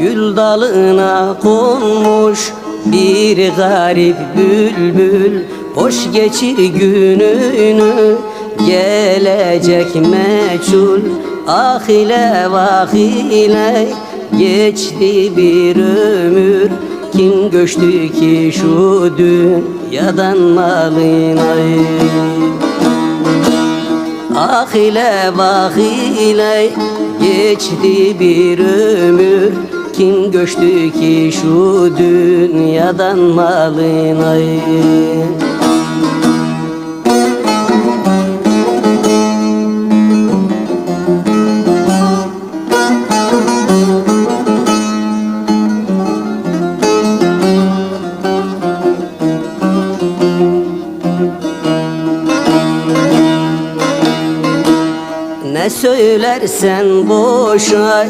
Gül dalına konmuş bir garip bülbül. Hoş geçir gününü gelecek meçhul. Ah ile vah ile geçti bir ömür. Kim göçtü ki şu dünyadan malinayı Ah ile vah ile geçti bir ömür Kim göçtü ki şu dünyadan malinayı Ne söylersen boşa